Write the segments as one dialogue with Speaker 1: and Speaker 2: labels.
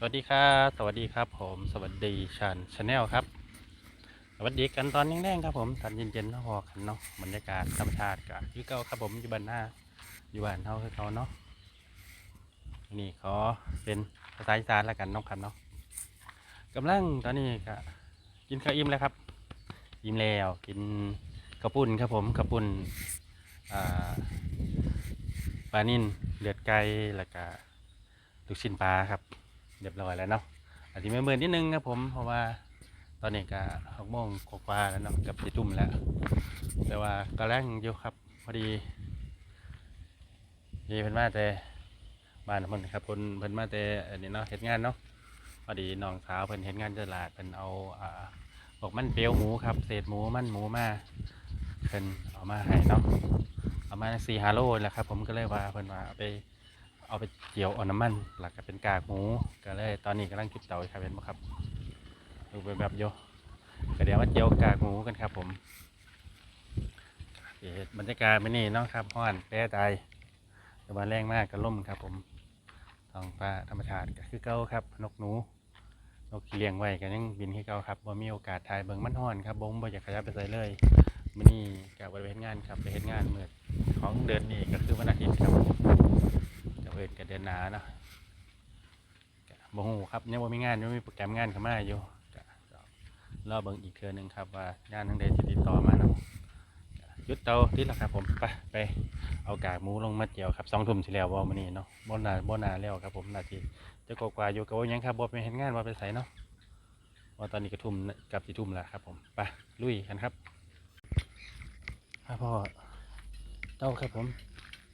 Speaker 1: สวัสดีครับสวัสดีครับผมสวัสดีชันชาแนลครับ สวัสดีกันตอนแรงๆครับผมตอนเย็นๆนะพอกันเนาะบรรยากาศธรรมชาติกับที่เก่าครับผมอยู่บ้านหน้าอยู่บ้านเท่าคือเขาเนาะนี่ขอเป็นภาษาอีสานแล้วกันน้องครับเนาะกำลังตอนนี้ก็กินข้าวอิ่มแล้วครับอิ่มแล้วกินกระปุ่นครับผมกระปุ่นปลานิ่นเลือดไก่แล้วก็ลูกชิ้นปลาครับ เรียบร้อยแล้วเนาะอาจจะไม่เมินนิดนึงครับผมเพราะว่าตอนนี้ก็หกโมงกว่าแล้วเนาะกับจะทุ่มแล้ว แต่ว่าก็แรงอยู่ครับ พอดีนี่เพิ่นมาแต่บ้านเพิ่นครับเพิ่นเพิ่นมาแต่อันนี้เนาะเฮ็ดงานเนาะพอดีน้องสาวเพิ่นเฮ็ดงานตลาดเพิ่นเอาอ่าบอกมันเปรียวหมูครับ เศษหมูมันหมูมาเพิ่นเอามาให้เนาะเอามาสี่ฮาโลแหละครับ ผมก็เลยว่าเพิ่นว่าไป เอาไปเจียวเอาน้ำมันหลักก็เป็นกากหมูก็เลยตอนนี้กำลังจุดเตาอครับเห็นไหมครับดูไปแบบโยก็เดี๋ยวมาเจียวกากหมูกันครับ ผมเดี๋ยวบรรยากาศไม่นี่เนาะครับห้อนแป้ตายแต่ว่าแรงมากก็ล่มครับ ผมท้องฟ้าธรรมชาติก็คือเก่าครับ นกหนูนกเลี้ยงไว้ก็ยังบินคือเก่าครับว่ามีโอกาสถ่ายเบิ่งมันห้อนครับบงบ่อยากขยับไปใส่เลยมื่อนี้กับบริเวณงานครับไปเห็นงานเมื่อของเดือนนี้ก็คือวันอาทิตย์ครับ เวทกับเดือนหนาเนาะก็บ่ฮู้ครับยังบ่มีงานยังมีโปรแกรมงานเข้ามาอยู่รอเบิ่งอีกเทือนึงครับว่างานทางใดที่ติดต่อมาเนาะยุดเตาติดแล้วครับผมไปไปเอากากหมูลงมาเจียวครับสองทุ่มสิแล้วบ่มื้อนี้เนาะบ่นาบ่นาแล้วครับผมนาทีจะกกว่าอยู่กับว่ายังครับบ่ไปเฮ็ดงานบ่าไปไสเนาะว่าตอนนี้ก็ทุ่มกับสิทุ่มแล้วครับผมไปลุยกันครับครับพ่อเต้าครับผม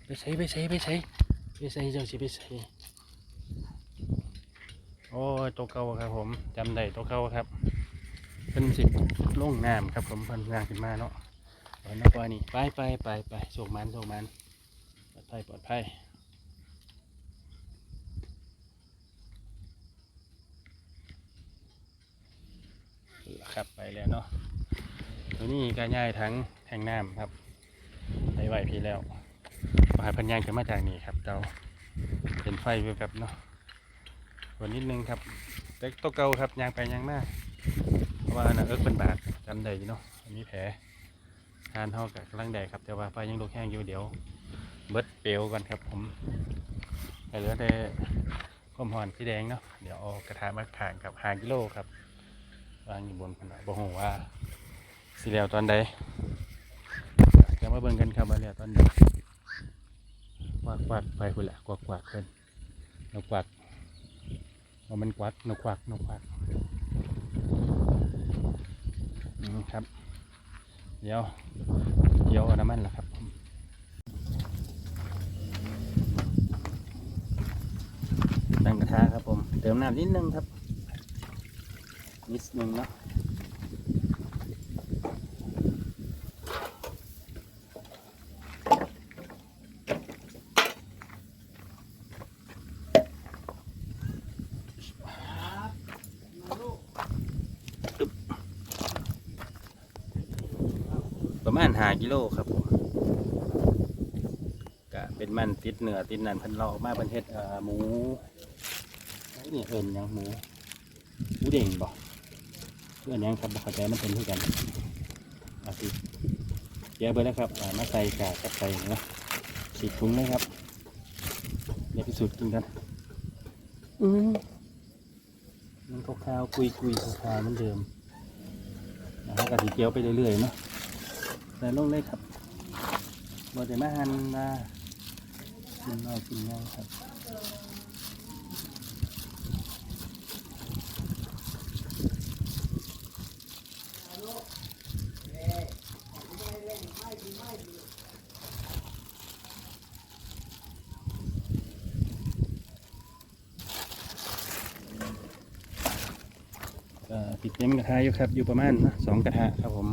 Speaker 1: ไปใส่ไปใส่ไปใส่ ไปใส่เจ้าสิไปใส่โอ้ยตัวเก่าครับผมจำได้ตัวเก่าครับเพิ่นสิบลงน้ำครับผมเพิ่นงานขึ้นมาเนาะไปนักว่านี่ไปไปไปไปโชคมันโชคมันปลอดภัยปลอดภัยครับไปแล้วเนาะตัวนี้ก็ย่ายทั้งแทงน้ำครับไปไหวพี่แล้ว มหาพันยางจะมาจากนี่ครับเราเป็นไฟแบบเนาะวันนิดนึงครับเต็กตัวเก่าครับยางไปยางมาเพราะว่านะเอิกเป็นบาดจำได้อยู่เนาะมีแผลทานเท่ากับกำลังแดดครับ แต่ว่าไฟยังลุกแห้งอยู่เดี๋ยวเบิดเปลวกันครับ ผมเหลือแต่ความหอนสีแดงเนาะเดี๋ยวเอากระทะมาถ่างครับห่างกิโลครับวางอยู่บนผนังบอกว่าสีแล้วตอนใดจะมาเบิ่งกันครับว่าแล้วตอนใด วักวักไปคุณแหละกวักกวักเพิ่นนกกวักว่ามันกวักนกกวักนกกวักอืมครับ เดี๋ยวเดี๋ยวอาน้ำมันละครับตั้งกระทะครับผม เติมน้ำนิดนึงครับนิดนึงเนาะ ประ มาณหากิโลครับผมก็เป็นมันติดเนื้อติดนั่นเพันเราออกมาเป็นเฮ็ดเอ่อหมูไอ้นี่เอิญยังหมูหมูเด้งบ่เพื่อนยังครับบ่เข้าใจมันเป็นที่กันเอาสิแกะไปแล้วครับอ่ามาใส่กากกับใส่เนาะฉีกถุงเลยครับเดี๋ยวพิสูจน์กินกันอืมมันขาวๆกุยๆขาวๆเหมือนเดิมนะครับกะทิเกียวไปเรื่อยๆเนาะใส่ลงเลยครับบดเดี๋ยวมาหั่นมากินน้อยกินน้อยครับติดเต็มกระทะอยู่ครับ อยู่ประมาณนะสองกระทะครับผม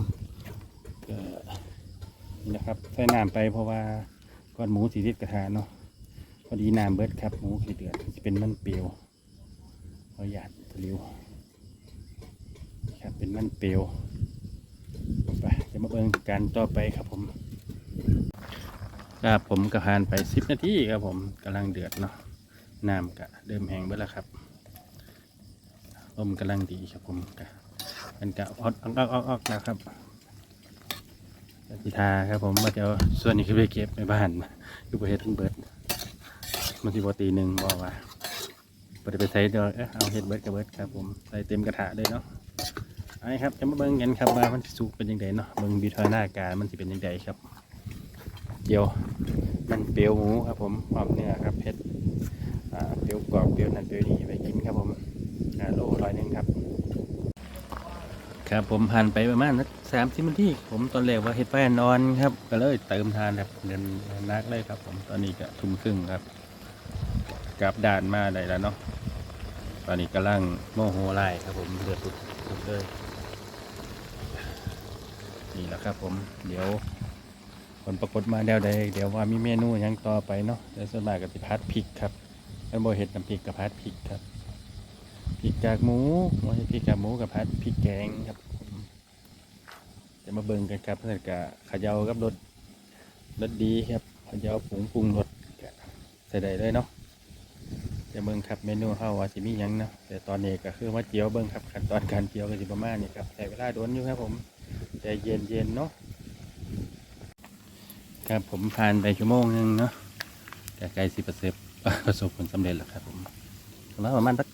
Speaker 1: นะครับใส่น้ำไปเพราะว่าก้อนหมูสีติดกระทะเนาะพอดีน้ำเบิดครับหมูขีเดือดจะเป็นมันเปรียวเอาหยาดตะลิวครับเป็นมันเปรียวไปจะมาเบิ่งการต่อไปครับผมครับผมก็ผ่านไปสิบนาทีครับผมกำลังเดือดเนาะน้ำก็เริ่มแห้งเบิดแล้วครับลมกำลังดีครับผมกะมันกะออกออกออกออกออกแล้วครับ พิธาครับผมมาเดี๋ยวส่วนนี้คือไปเก็บในบ้านคือประเทศทั้งเบิดมันสิบตีหนึ่งบอกว่าบ่ได้ไปใส่เดี๋ยวเออเอาเฮ็ดเบิดกับเบิดครับผมใส่เต็มกระทะเลยเนาะเอาละครับจะมาเบิ่งกันครับว่ามันสุกเป็นยังไงเนาะเบิ่งวิทยาการมันสิเป็นยังไงครับ เดี๋ยวมันเปียวหมูครับผมความเนื้อครับเผ็ดาเปรี้ยวกรอบเปรี้ยวนั่นเปรี้ยวนี่ไปกินครับผมอ่าโลร้อยหนึ่งครับ ครับผมผ่านไปประมาณสามสิบนาทีผมตอนแรกว่าเฮ็ดไฟนอนครับก็เลยเติมทานครับเดินนักเลยครับ ผมตอนนี้ก็ทุ่มครึ่งครับกลับด่านมาได้แล้วเนาะตอนนี้กำลังโมโหไล่ครับ ผมเดือดปุดปุดเลยนี่แหละครับ ผมเดี๋ยวผลปรากฏมาแล้วใดเดี๋ยวว่ามีเมนูยังต่อไปเนาะแต่ส่วนมากก็สิพัดพริกครับเป็นโบเห็ดน้ำพริกกับพัดพริกครับ พริกกากหมูโมเห็ดพริกกากหมูกับพัดพริกแกงครับจะมาเบิ่งกันครับเพื่อนกะขยากับรสรสดีครับขยาผงปรุงรสใส่ได้เลยเนาะจะเบิ่งครับเมนูข้าวว่าสิมียังเนาะแต่ตอนนี้ก็คือมาเจียวเบิ่งครับขั้นตอนการเจียวก็สิประมาณนี้ครับใช้เวลาโดนอยู่ครับผมใจเย็นเย็นๆเนาะครับผมผ่านไปชั่วโมงหนึงเนาะแต่ใกล้สิประสบประสบผลสำเร็จแล้วครับผมแล้วประมาณสัก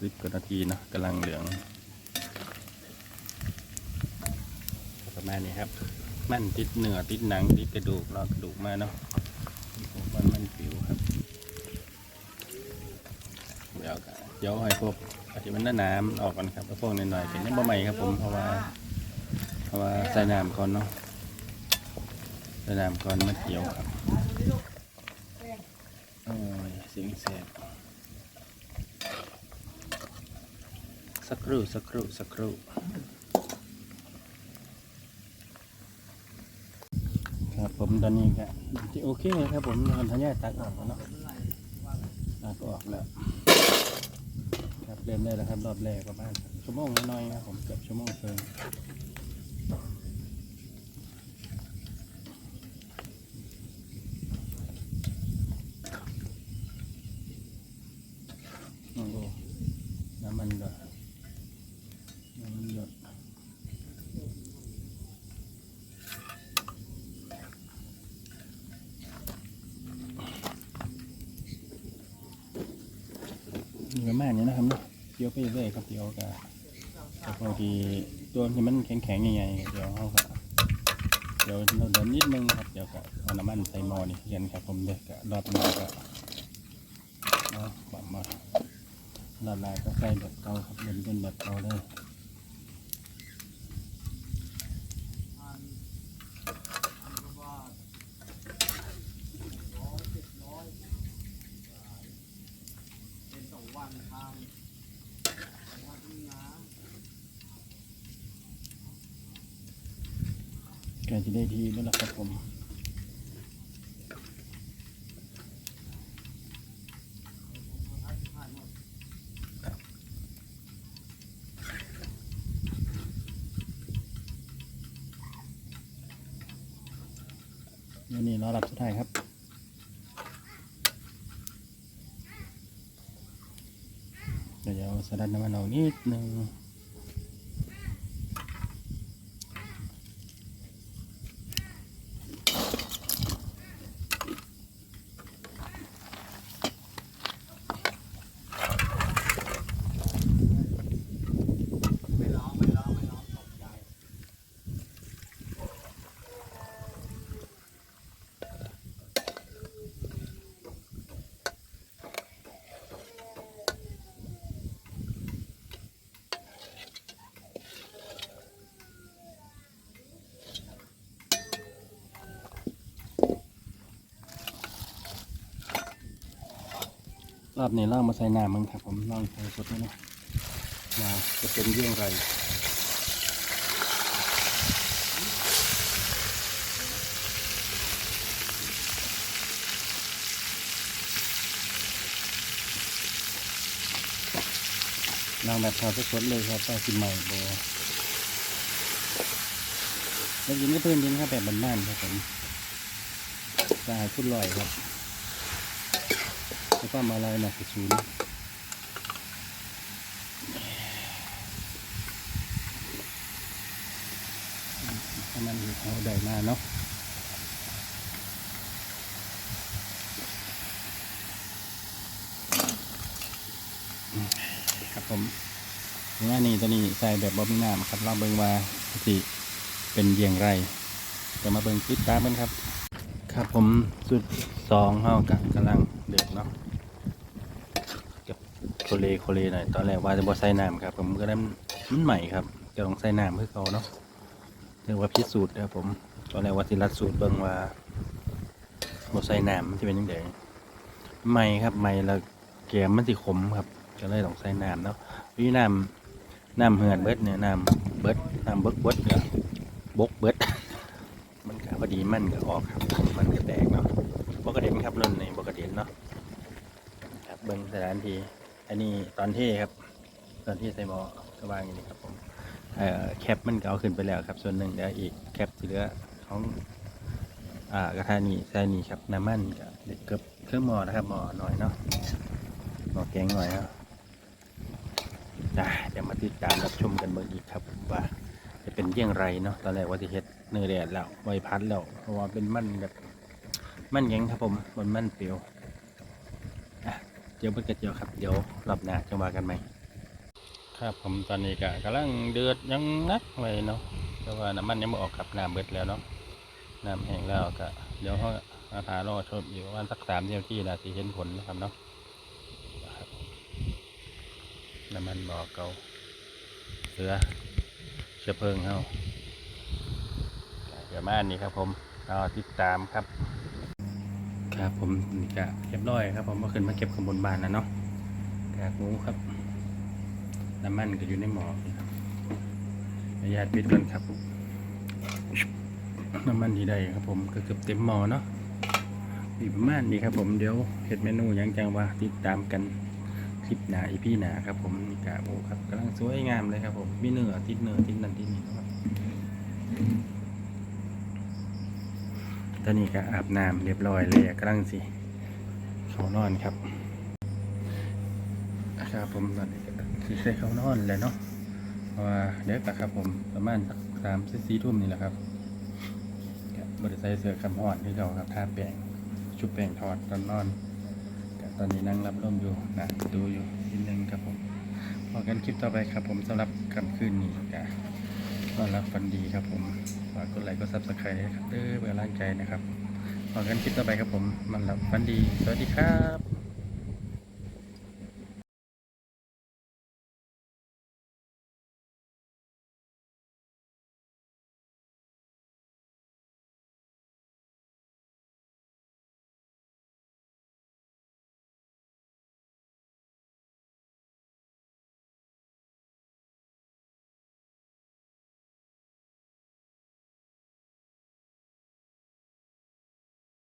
Speaker 1: สิบกว่านาทีนะกำลังเหลืองประมาณนี้ครับ มันติดเนื้อติดหนังติดกระดูกรอกระดูกมาเนาะมันมันผิวครับเดี๋ยวกเดี๋ยวให้พวกอาจจะมันหน้าน้ำออกก่อนครับแล้วพวกหน่อยๆเป็นยังบ่ใหม่ครับผมเพราะว่าเพราะว่าใส่น้ำก่อนเนาะใส่นามก่อนมาเกี่ยวครับโอ้ยเสียงแสบ สักครู่สักครู่สักครู่ครับผมตอนนี้ก็ที่โอเคครับผมทำทันยาตักออกแล้วเนาะตักออกแล้วครับเริ่มได้แล้วครับรอบแรกประมาณชั่วโมงน้อยๆครับผมเกือบชั่วโมงเพิ่ม โอ้โหน้ำมันหยดน้ำมันหยด นี่ประมาณนี้นะครับเนาะเดี๋ยวไปเรื่อยครับเดี๋ยวก็แต่พอดีตัวที่มันแข็งๆใหญ่ๆเดี๋ยวเขาก็เดี๋ยวเราเดินนิดนึงครับเดี๋ยวก็เอาน้ำมันใส่หม้อนี่กันครับผมเด็กก็รอบนี้ก็เอาความมาละลายก็ใส่แบบเก่าครับเป็นเป็นแบบเก่าเลยแกจะ ได้ทีแล้วล่ะครับผมเดี๋ยวนี้รอรับสุดท้ายครับเดี๋ยวสลัดน้ำมันออกนิดนึง รอบนี้เรามาใส่น้ำมึงครับผมลองใส่สดนี่นะว่าจะเป็นเรื่องไรลองแบบพอสดเลยครับก็กินใหม่โบแล้วยินก็เพื่อนยินครับแบบบ้านๆครับผมสะอาดพุ่นลอยครับ ก็ม malah enak kesini kanan kita udah ครับผมว่านี้ตอนนี้ใส่แบบบอมีน้ำครับเราเบิ่งว่าสิเป็นเยี่ยงไรจะมาเบิ่งติดตามกันครับ ครับผมสุดสองเฮากับกำลังเด็กเนาะ โคเลโคเลหน่อยตอนแรกว่าจะบ่ใส่น้ำครับ ผมก็ได้มันใหม่ครับจะลองใส่น้ำเพื่อเขาเนาะเรียกว่าพิสูจน์นะครับผมตอนแรกว่าสิรัดสูตรเบิ่งว่าบ่ใส่น้ำมันจะเป็นยังไงใหม่ครับใหม่แล้วแกมมันสิขมครับก็เลยต้องใส่น้ำเนาะวิน้ำน้ำเหือดเบิดเนี่ยน้ำเบิดน้ำเบิดเบิดเนี่ยบกเบิดมันก็พอดีมันก็ออกครับ มันก็แตกเนาะบกกระเด็นครับรุ่นนี้บกระเด็นเนาะครับเบิ้งสถานที่ อันนี้ตอนเท่ครับ ตอนที่ใส่หมอก็วางอย่างนี้ครับผมเอ่อแคปมันก็เอาขึ้นไปแล้วครับ ส่วนหนึ่งเดี๋ยวอีกแคปที่เหลือของอ่ากระทะนี่ใส่นี่ครับน้ำมันกับเกือบเครื่องหมอนะครับหมอหน่อยเนาะหมอแกงหน่อยเนาะเดี๋ยวมาติดตามรับชมกันเบิ่งอีกครับว่าจะเป็นเยี่ยงไรเนาะตอนแรกว่าจะเฮ็ดเนื้อแดดแล้วไวพัดแล้วเพราะว่าเป็นมันแบบมันแข็งครับผมบนมันเปรียว เดี๋ยวเพิ่งกระเจียวครับ เดี๋ยวรอบหน้าจะว่ากันไหมครับผมตอนนี้ก็กำลังเดือดยังนักเลยเนาะแต่ว่าน้ำมันยังไม่ออกครับน้ำเบิดแล้วเนาะน้ำแห้งแล้วก็เดี๋ยวเขาอาทารอชมอยู่ประมาณสักสามเที่ยวที่นาทีเห็นผลนะครับเนาะน้ำมันบอกเกาเสือเชื้อเพลิงเฮาเดี๋ยวมาอันนี้ครับผมรอติดตามครับ ครับผมนี่ก็เรียบร้อยครับผมเมื่อคืนมาเก็บข้างบนบ้านแล้วเนาะกากหมูครับน้ำมันก็อยู่ในหม้อครับขออนุญาตปิดก่อนครับ น้ำมันที่ได้ครับผมก็เกือบเต็มหม้อเนาะอีประมาณนี้ครับผมเดี๋ยวเห็ดเมนูยังจังว่าติดตามกันคลิปหนาอีพี่หนาครับผมนี่กาหมูครับกำลังสวยงามเลยครับผมมีเนื้อติดเนื้อติดนั่นติดนี่ครับ ตอนนี้ก็อาบน้ำเรียบร้อยเลยกำลังสิเขานอนครับครับผมตอนนี้สิใส่เขานอนเลยเนาะเพราะว่าเด็กครับผมประมาณสักสามสี่ทุ่มนี่แหละครับบริษัทเสือคำหอนที่เราครับทาแป้งชุบแป้งทอดตอนนอนตอนนี้นั่งรับลมอยู่นะดูอยู่นิดนึงครับผมพอกันคลิปต่อไปครับผมสำหรับค่ำคืนนี้ก็ ต้อนรับฟันดีครับผมฝากกดไลค์กดซับสไครต์ครับเด้อเพื่อร่างใจนะครับขอกันคลิปต่อไปครับผมมันรับฟันดี สวัสดีครับ